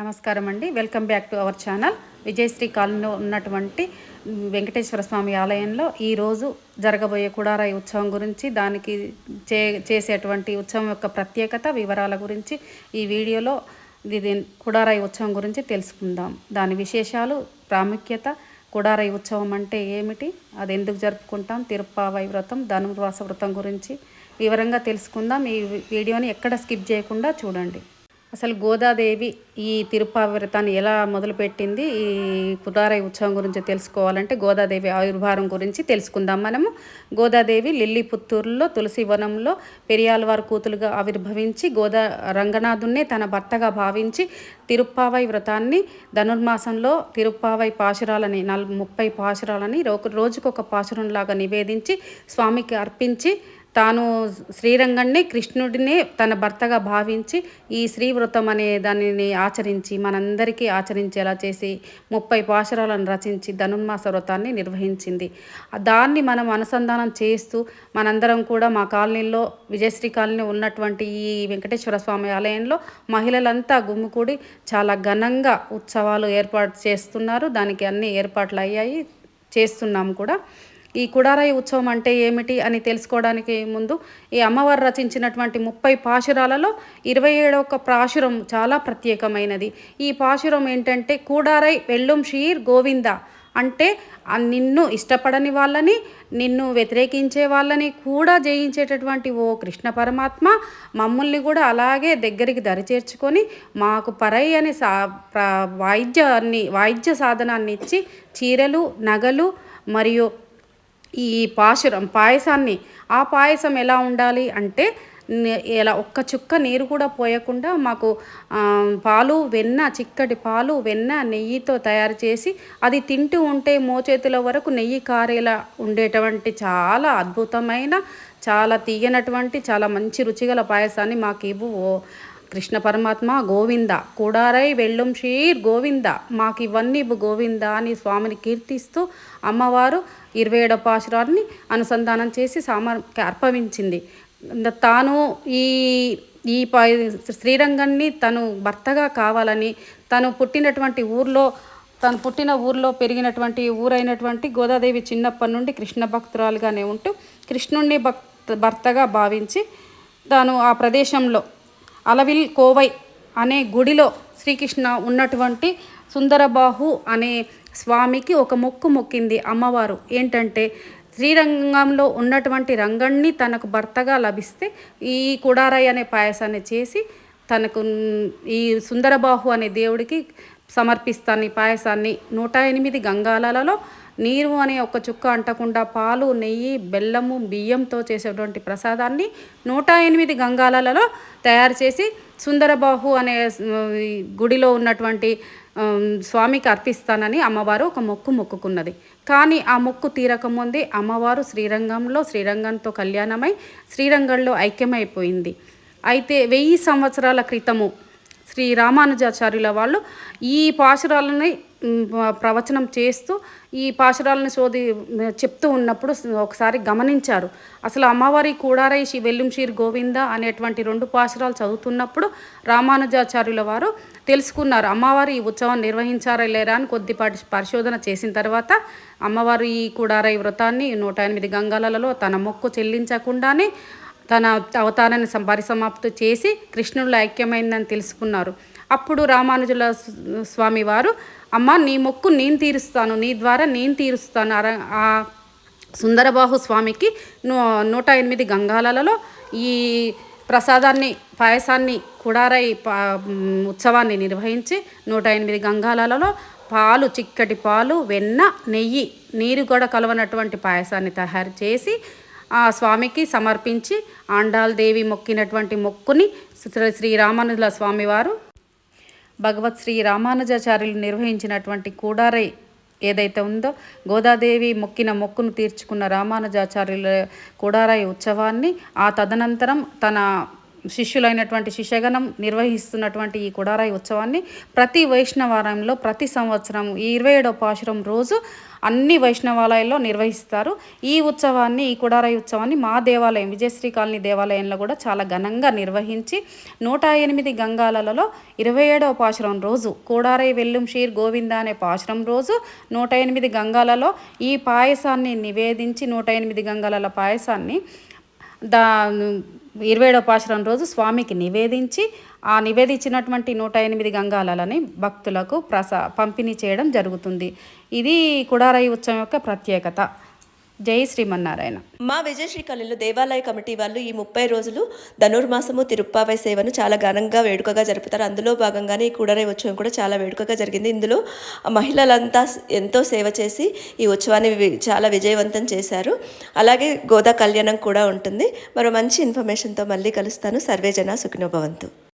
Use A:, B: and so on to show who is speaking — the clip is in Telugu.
A: నమస్కారం అండి welcome back to our channel. Vijayasri కాలనీలో ఉన్నటువంటి వెంకటేశ్వర స్వామి ఆలయంలో ఈరోజు జరగబోయే కుడారాయి ఉత్సవం గురించి దానికి చే చేసేటువంటి ఉత్సవం యొక్క ప్రత్యేకత వివరాల గురించి ఈ వీడియోలో ఇది కుడారాయి ఉత్సవం గురించి తెలుసుకుందాం. దాని విశేషాలు ప్రాముఖ్యత కుడారాయి ఉత్సవం అంటే ఏమిటి అది ఎందుకు జరుపుకుంటాం తిరుప్పావై వ్రతం ధనుర్వాస వ్రతం గురించి వివరంగా తెలుసుకుందాం. ఈ వీడియోని ఎక్కడ స్కిప్ చేయకుండా చూడండి. అసలు గోదాదేవి ఈ తిరుపావ్రతాన్ని వ్రతాన్ని ఎలా మొదలుపెట్టింది? ఈ కుదారాయి ఉత్సవం గురించి తెలుసుకోవాలంటే గోదాదేవి ఆవిర్భావం గురించి తెలుసుకుందాం మనము. గోదాదేవి లిల్లీ పుత్తూరులో తులసి వనంలో పెరియాలవారి కూతులుగా ఆవిర్భవించి గోదా రంగనాథున్నే తన భర్తగా భావించి తిరుప్పావై వ్రతాన్ని ధనుర్మాసంలో తిరుప్పావై పాశురాలని నల్ ముప్పై పాశురాలని రోజుకొక పాశురంలాగా నివేదించి స్వామికి అర్పించి తాను శ్రీరంగణ్ణి కృష్ణుడినే తన భర్తగా భావించి ఈ శ్రీవ్రతం అనే దానిని ఆచరించి మనందరికీ ఆచరించేలా చేసి ముప్పై పాశరాలను రచించి ధనుర్మాస వ్రతాన్ని నిర్వహించింది. దాన్ని మనం అనుసంధానం చేస్తూ మనందరం కూడా మా కాలనీలో విజయశ్రీ కాలనీ ఉన్నటువంటి ఈ వెంకటేశ్వర స్వామి ఆలయంలో మహిళలంతా గుమ్మికూడి చాలా ఘనంగా ఉత్సవాలు ఏర్పాటు చేస్తున్నారు. దానికి అన్ని ఏర్పాట్లు అయ్యాయి. చేస్తున్నాం కూడా. ఈ కుడారాయి ఉత్సవం అంటే ఏమిటి అని తెలుసుకోవడానికి ముందు ఈ అమ్మవారు రచించినటువంటి ముప్పై పాశురాలలో ఇరవై ఏడవ పాశురం చాలా ప్రత్యేకమైనది. ఈ పాశురం ఏంటంటే కూడారై వెళ్ళుం షీర్ గోవింద. అంటే నిన్ను ఇష్టపడని వాళ్ళని నిన్ను వ్యతిరేకించే వాళ్ళని కూడా జయించేటటువంటి ఓ కృష్ణ పరమాత్మ మమ్మల్ని కూడా అలాగే దగ్గరికి దరి చేర్చుకొని మాకు పరై అని సా వాయిద్యాన్ని వాయిద్య సాధనాన్ని ఇచ్చి చీరలు నగలు మరియు ఈ పాశురం పాయసాన్ని ఆ పాయసం ఎలా ఉండాలి అంటే ఎలా ఇలా ఒక్క చుక్క నీరు కూడా పోయకుండా మాకు పాలు వెన్న చిక్కటి పాలు వెన్న నెయ్యితో తయారు చేసి అది తింటూ ఉంటే మోచేతుల వరకు నెయ్యి కారేలా ఉండేటువంటి చాలా అద్భుతమైన చాలా తీయనటువంటి చాలా మంచి రుచిగల పాయసాన్ని మాకు ఇవ్వు. ఓ కృష్ణ పరమాత్మ గోవింద. కూడారై వెళ్ళం షీర్ గోవింద. మాకు ఇవన్నీ గోవింద అని స్వామిని కీర్తిస్తూ అమ్మవారు ఇరవై ఏడవ పాశురాన్ని అనుసంధానం చేసి సామర్కి అర్పవించింది తాను ఈ ఈ శ్రీరంగాన్ని తను భర్తగా కావాలని తను పుట్టినటువంటి ఊర్లో తను పుట్టిన ఊర్లో పెరిగినటువంటి ఊరైనటువంటి గోదాదేవి చిన్నప్పటి నుండి కృష్ణ భక్తురాలుగానే ఉంటూ కృష్ణుణ్ణి భక్త భర్తగా భావించి తాను ఆ ప్రదేశంలో అలవిల్ కోవై అనే గుడిలో శ్రీకృష్ణ ఉన్నటువంటి సుందరబాహు అనే స్వామికి ఒక మొక్కు మొక్కింది అమ్మవారు. ఏంటంటే శ్రీరంగంలో ఉన్నటువంటి రంగణ్ణి తనకు భర్తగా లభిస్తే ఈ కుడారై అనే పాయసాన్ని చేసి తనకు ఈ సుందరబాహు అనే దేవుడికి సమర్పిస్తాను ఈ పాయసాన్ని. నూట ఎనిమిది గంగాలలో నీరు అనే ఒక చుక్క అంటకుండా పాలు నెయ్యి బెల్లము బియ్యంతో చేసేటువంటి ప్రసాదాన్ని నూట ఎనిమిది గంగాలలో తయారు చేసి సుందరబాహు అనే గుడిలో ఉన్నటువంటి స్వామికి అర్పిస్తానని అమ్మవారు ఒక మొక్కు మొక్కుకున్నది. కానీ ఆ మొక్కు తీరకముందే అమ్మవారు శ్రీరంగంలో శ్రీరంగంతో కళ్యాణమై శ్రీరంగంలో ఐక్యమైపోయింది. అయితే వెయ్యి సంవత్సరాల క్రితము శ్రీ రామానుజాచార్యుల వాళ్ళు ఈ పాశురాలని ప్రవచనం చేస్తూ ఈ పాశురాలను శోధి చెప్తూ ఉన్నప్పుడు ఒకసారి గమనించారు. అసలు అమ్మవారి కూడారై శ్రీ వెల్లుంషీర్ గోవింద అనేటువంటి రెండు పాశురాలు చదువుతున్నప్పుడు రామానుజాచార్యుల వారు తెలుసుకున్నారు అమ్మవారు ఈ ఉత్సవం నిర్వహించారా లేరా అని కొద్దిపాటి పరిశోధన చేసిన తర్వాత అమ్మవారు ఈ కూడారై వ్రతాన్ని నూట ఎనిమిది గంగాలలో తన మొక్కు చెల్లించకుండానే తన అవతారాన్ని పరిసమాప్తి చేసి కృష్ణుడిలో ఐక్యమైందని తెలుసుకున్నారు. అప్పుడు రామానుజుల స్వామి వారు అమ్మ నీ మొక్కు నేను తీరుస్తాను నీ ద్వారా నేను తీరుస్తాను. అర- ఆ సుందరబాహు స్వామికి నూ నూట ఎనిమిది గంగాలలో ఈ ప్రసాదాన్ని పాయసాన్ని కుడారై ఉత్సవాన్ని నిర్వహించి నూట ఎనిమిది గంగాలలో పాలు చిక్కటి పాలు వెన్న నెయ్యి నీరు కూడా కలవనటువంటి పాయసాన్ని తయారు చేసి ఆ స్వామికి సమర్పించి ఆండాల్ దేవి మొక్కినటువంటి మొక్కుని శ్రీ శ్రీ రామానుజుల స్వామివారు భగవత్ శ్రీ రామానుజాచార్యులు నిర్వహించినటువంటి కూడారై ఏదైతే ఉందో గోదాదేవి మొక్కిన మొక్కును తీర్చుకున్న రామానుజాచార్యుల కూడారాయి ఉత్సవాన్ని ఆ తదనంతరం తన శిష్యులైనటువంటి శిష్యగణం నిర్వహిస్తున్నటువంటి ఈ కుడారాయి ఉత్సవాన్ని ప్రతి వైష్ణవాలయంలో ప్రతి సంవత్సరం ఈ ఇరవై ఏడవ పాశురం రోజు అన్ని వైష్ణవాలయాల్లో నిర్వహిస్తారు. ఈ ఉత్సవాన్ని ఈ కుడారాయి ఉత్సవాన్ని మా దేవాలయం విజయశ్రీ కాలనీ దేవాలయంలో కూడా చాలా ఘనంగా నిర్వహించి నూట ఎనిమిది గంగాలలో ఇరవై ఏడవ పాశురం రోజు కూడారాయి వెల్లుం షీర్ గోవింద అనే పాశురం రోజు నూట ఎనిమిది గంగాలలో ఈ పాయసాన్ని నివేదించి నూట ఎనిమిది గంగాల పాయసాన్ని దా ఇరవై పాశురం రోజు స్వామికి నివేదించి ఆ నివేదించినటువంటి నూట ఎనిమిది గంగాలని భక్తులకు ప్రసా పంపిణీ చేయడం జరుగుతుంది. ఇది కుడారై ఉత్సవం యొక్క ప్రత్యేకత. జై శ్రీమన్నారాయణ.
B: మా విజయశ్రీ కాలనీలో దేవాలయ కమిటీ వాళ్ళు ఈ ముప్పై రోజులు ధనుర్మాసము తిరుప్పావై సేవను చాలా ఘనంగా వేడుకగా జరుపుతారు. అందులో భాగంగానే ఈ కూడరై ఉత్సవం కూడా చాలా వేడుకగా జరిగింది. ఇందులో మహిళలంతా ఎంతో సేవ చేసి ఈ ఉత్సవాన్ని వి- చాలా విజయవంతం చేశారు. అలాగే గోదా కళ్యాణం కూడా ఉంటుంది. మరో మంచి ఇన్ఫర్మేషన్తో మళ్ళీ కలుస్తాను. సర్వేజన సుఖినోభవంతు